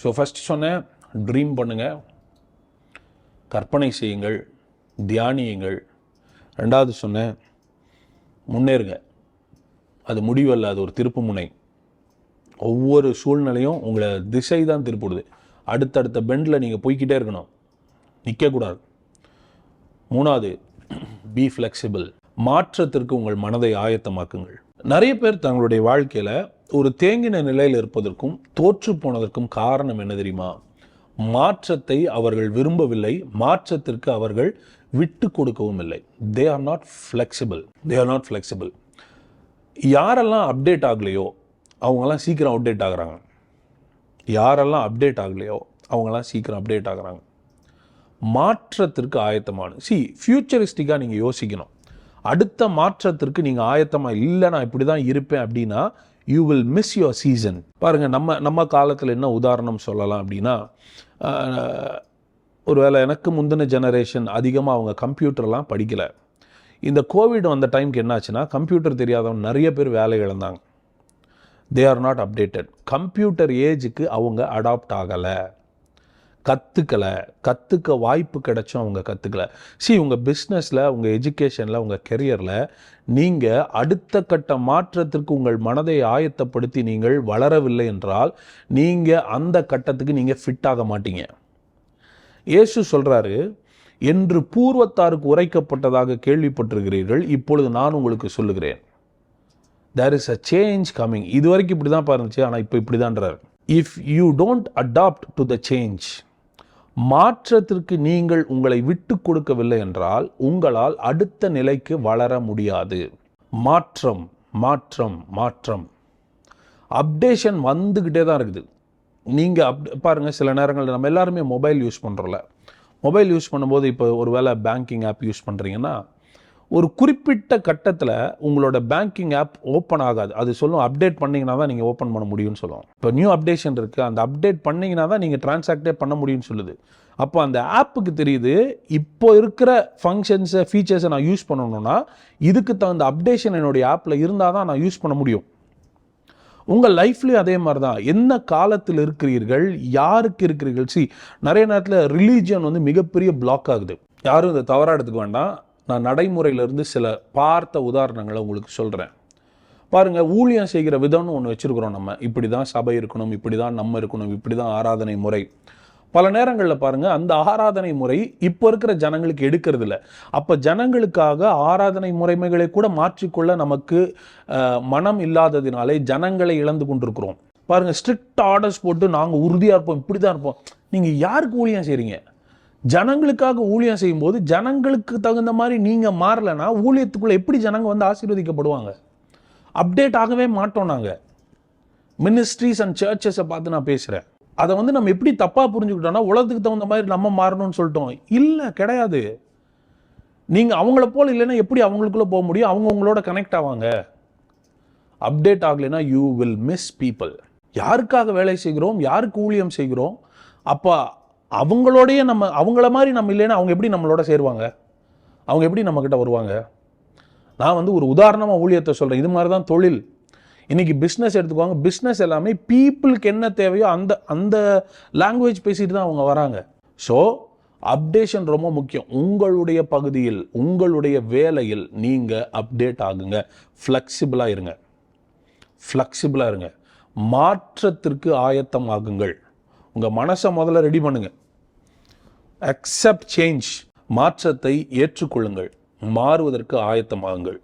So first சொன்னேன் dream பண்ணுங்கள் கற்பனை செய்யுங்கள் தியானியுங்கள். ரெண்டாவது சொன்னேன் முன்னேறுங்க. அது முடிவல்ல அது ஒரு திருப்பு முனை. ஒவ்வொரு சூழ்நிலையும் உங்களை திசை தான் திருப்பிடுது. அடுத்தடுத்த பெண்டில் நீங்கள் போய்க்கிட்டே இருக்கணும். நிற்கக்கூடாது மூணாவது பி ஃப்ளெக்சிபிள் மாற்றத்திற்கு உங்கள் மனதை ஆயத்தமாக்குங்கள். நிறைய பேர் தங்களுடைய வாழ்க்கையில் ஒரு தேங்கின நிலையில் இருப்பதற்கும் தோற்று போனதற்கும் காரணம் என்ன தெரியுமா? மாற்றத்தை அவர்கள் விரும்பவில்லை. மாற்றத்திற்கு அவர்கள் விட்டு கொடுக்கவும் இல்லை. They are not flexible they are not flexible யாரெல்லாம் அப்டேட் ஆகலையோ அவங்கெல்லாம் சீக்கிரம் அப்டேட் ஆகுறாங்க. யாரெல்லாம் அப்டேட் ஆகலையோ அவங்கெல்லாம் சீக்கிரம் அப்டேட் ஆகுறாங்க. மாற்றத்திற்கு ஆயத்தமான சி ஃப்யூச்சரிஸ்டிக்காக நீங்கள் யோசிக்கணும். அடுத்த மாற்றத்திற்கு நீங்கள் ஆயத்தமாக இல்லை நான் இப்படி தான் இருப்பேன் அப்படின்னா you will miss your season பாருங்கள் நம்ம நம்ம காலத்தில் என்ன உதாரணம் சொல்லலாம் அப்படின்னா ஒருவேளை எனக்கு முந்தின ஜெனரேஷன் அதிகமாக அவங்க கம்ப்யூட்டர்லாம் படிக்கலை. இந்த கோவிட் வந்த டைம்க்கு என்னாச்சுன்னா கம்ப்யூட்டர் தெரியாதவங்க நிறைய பேர் வேலை இழந்தாங்க. They are not updated computer ஏஜுக்கு அவங்க அடாப்ட் ஆகலை. கற்றுக்கலை கற்றுக்க வாய்ப்பு கிடைச்சும் அவங்க கற்றுக்கல சி உங்கள் பிஸ்னஸில் உங்கள் எஜுகேஷனில் உங்கள் கெரியரில் நீங்கள் அடுத்த கட்ட மாற்றத்திற்கு உங்கள் மனதை ஆயத்தப்படுத்தி நீங்கள் வளரவில்லை என்றால் நீங்கள் அந்த கட்டத்துக்கு நீங்கள் ஃபிட் ஆக மாட்டீங்க. இயேசு சொல்கிறாரு என்று பூர்வத்தாருக்கு உரைக்கப்பட்டதாக கேள்விப்பட்டிருக்கிறீர்கள் இப்பொழுது நான் உங்களுக்கு சொல்லுகிறேன். There is a change coming இது வரைக்கும் இப்படி தான் இருந்துச்சு ஆனால் இப்போ இப்படி தான்றார் if you don't adapt to the change மாற்றத்திற்கு நீங்கள் உங்களை விட்டு கொடுக்கவில்லை என்றால் உங்களால் அடுத்த நிலைக்கு வளர முடியாது. மாற்றம் மாற்றம் மாற்றம். அப்டேஷன் வந்துக்கிட்டே தான் இருக்குது. நீங்கள் அப் பாருங்கள் சில நேரங்களில் நம்ம எல்லாருமே மொபைல் யூஸ் பண்ணுறோம்ல மொபைல் யூஸ் பண்ணும்போது இப்போ ஒரு வேளை பேங்கிங் ஆப் யூஸ் பண்ணுறீங்கன்னா ஒரு குறிப்பிட்ட கட்டத்தில் உங்களோட பேங்கிங் ஆப் ஓப்பன் ஆகாது. அது சொல்லும் அப்டேட் பண்ணிங்கன்னா தான் நீங்கள் ஓப்பன் பண்ண முடியும்னு சொல்லுவோம் இப்போ நியூ அப்டேஷன் இருக்குது அந்த அப்டேட் பண்ணிங்கன்னா தான் நீங்கள் டிரான்சாக்டே பண்ண முடியும்னு சொல்லுது. அப்போ அந்த ஆப்புக்கு தெரியுது இப்போ இருக்கிற ஃபங்க்ஷன்ஸை ஃபீச்சர்ஸை நான் யூஸ் பண்ணணும்னா இதுக்கு தகுந்த அப்டேஷன் என்னுடைய ஆப்பில் இருந்தால் தான் நான் யூஸ் பண்ண முடியும். உங்கள் லைஃப்லேயும் அதே மாதிரி தான். என்ன காலத்தில் இருக்கிறீர்கள் யாருக்கு இருக்கிறீர்கள்? சி நிறைய நேரத்தில் ரிலீஜியன் வந்து மிகப்பெரிய பிளாக் ஆகுது. யாரும் இதை தவறாக எடுத்துக்க வேண்டாம். நான் நடைமுறையிலிருந்து சில பார்த்த உதாரணங்களை உங்களுக்கு சொல்கிறேன் பாருங்கள் ஊழியம் செய்கிற விதம்னு ஒன்று வச்சுருக்குறோம் நம்ம. இப்படி தான் சபை இருக்கணும் இப்படி தான் நம்ம இருக்கணும் இப்படி தான் ஆராதனை முறை. பல நேரங்களில் பாருங்கள் அந்த ஆராதனை முறை இப்போ இருக்கிற ஜனங்களுக்கு எடுக்கிறது இல்லை. அப்போ ஜனங்களுக்காக ஆராதனை முறைமைகளை கூட மாற்றிக்கொள்ள நமக்கு மனம் இல்லாததினாலே ஜனங்களை இழந்து கொண்டிருக்கிறோம். பாருங்கள் ஸ்ட்ரிக்ட் ஆர்டர்ஸ் போட்டு நாங்கள் உறுதியாக இருப்போம் இப்படி தான் இருப்போம். நீங்கள் யாருக்கு ஊழியம் செய்கிறீங்க ஜனங்களுக்காக ஊழியம் செய்யும்போது ஜனங்களுக்கு தகுந்த மாதிரி நீங்கள் மாறலைன்னா ஊழியத்துக்குள்ளே எப்படி ஜனங்க வந்து ஆசீர்வதிக்கப்படுவாங்க? அப்டேட் ஆகவே மாட்டோம் நாங்கள் மினிஸ்ட்ரீஸ் அண்ட் சர்ச்சஸை பார்த்து நான் பேசுகிறேன் அதை வந்து நம்ம எப்படி தப்பாக புரிஞ்சுக்கிட்டோம்னா உலகத்துக்கு தகுந்த மாதிரி நம்ம மாறணும்னு சொல்லிட்டோம். இல்லை கிடையாது. நீங்கள் அவங்கள போல் இல்லைன்னா எப்படி அவங்களுக்குள்ளே போக முடியும்? அவங்க உங்களோட கனெக்ட் ஆவாங்க. அப்டேட் ஆகலைன்னா யூ வில் மிஸ் பீப்புள் யாருக்காக வேலை செய்கிறோம்? யாருக்கு ஊழியம் செய்கிறோம்? அப்போ அவங்களோடைய நம்ம அவங்கள மாதிரி நம்ம இல்லைன்னா அவங்க எப்படி நம்மளோட சேருவாங்க? அவங்க எப்படி நம்மக்கிட்ட வருவாங்க? நான் வந்து ஒரு உதாரணமாக ஊழியத்தை சொல்கிறேன் இது மாதிரி தான் தொழில். இன்றைக்கி பிஸ்னஸ் எடுத்துக்குவாங்க பிஸ்னஸ் எல்லாமே பீப்புளுக்கு என்ன தேவையோ அந்த அந்த லாங்குவேஜ் பேசிட்டு தான் அவங்க வராங்க. ஸோ அப்டேஷன் ரொம்ப முக்கியம். உங்களுடைய பகுதியில் உங்களுடைய வேலையில் நீங்கள் அப்டேட் ஆகுங்க. ஃப்ளெக்சிபிளாக இருங்க. ஃப்ளெக்சிபிளாக இருங்க. மாற்றத்திற்கு ஆயத்தம் ஆகுங்கள் உங்கள் மனசை முதல்ல ரெடி பண்ணுங்க. அக்செப்ட் சேஞ்ச் மாற்றத்தை ஏற்றுக்கொள்ளுங்கள். மாறுவதற்கு ஆயத்தமாகுங்கள்.